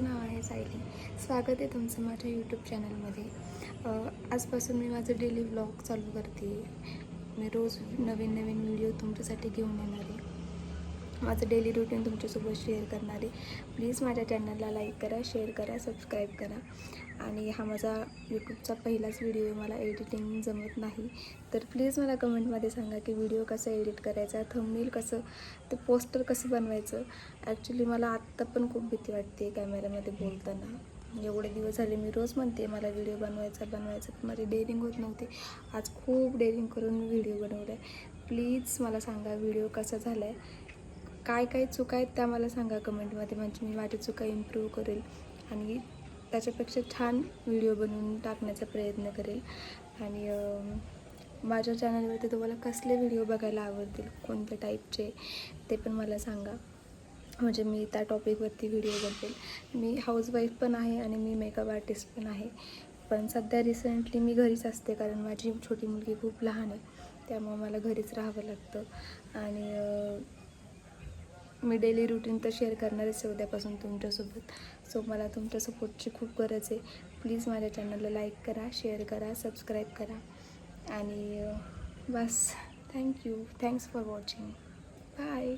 माझं नाव आहे सायली. स्वागत आहे तुमचं माझ्या यूट्यूब चॅनलमध्ये आजपासून मी माझं डेली व्लॉग चालू करते. मी रोज नवीन नवीन व्हिडिओ तुमच्यासाठी घेऊन येणार आहे. माझं डेली रुटीन तुमच्यासोबत शेअर करणार. आहे प्लीज माझ्या चॅनलला लाईक करा शेअर करा सबस्क्राईब करा. आणि हा माझा यूट्यूबचा पहिलाच व्हिडिओ आहे मला एडिटिंग जमत नाही. तर प्लीज मला कमेंटमध्ये सांगा की व्हिडिओ कसा एडिट करायचा थंबनेल कसं ते पोस्टर कसं बनवायचं. ॲक्च्युली मला आत्ता पण खूप भीती वाटते कॅमेऱ्यामध्ये बोलताना. एवढे दिवस झाले मी रोज म्हणते मला व्हिडिओ बनवायचा बनवायचा. पण माझी डेअरिंग होत नव्हती. आज खूप डेअरिंग करून मी व्हिडिओ बनवला आहे प्लीज मला सांगा व्हिडिओ कसा झाला आहे काय काय चुका आहेत त्या मला सांगा कमेंटमध्ये. म्हणजे मी माझ्या चुका इम्प्रूव्ह करेल आणि त्याच्यापेक्षा छान व्हिडिओ बनवून टाकण्याचा प्रयत्न करेल. आणि माझ्या चॅनलवरती तुम्हाला कसले व्हिडिओ बघायला आवडतील कोणत्या टाईपचे ते पण मला सांगा. म्हणजे मी त्या टॉपिकवरती व्हिडिओ बनवेल मी हाऊसवाईफ पण आहे आणि मी मेकअप आर्टिस्ट पण आहे. पण सध्या रिसेंटली मी घरीच असते कारण माझी छोटी मुलगी खूप लहान आहे. त्यामुळे मला घरीच राहावं लागतं. आणि मी डेली रुटीन तर शेअर करणारच आहे उद्यापासून तुमच्यासोबत. सो मला तुमच्या सपोर्टची खूप गरज आहे. प्लीज माझ्या चॅनलला लाईक करा शेअर करा सबस्क्राईब करा. आणि बस. Thank you thanks for watching bye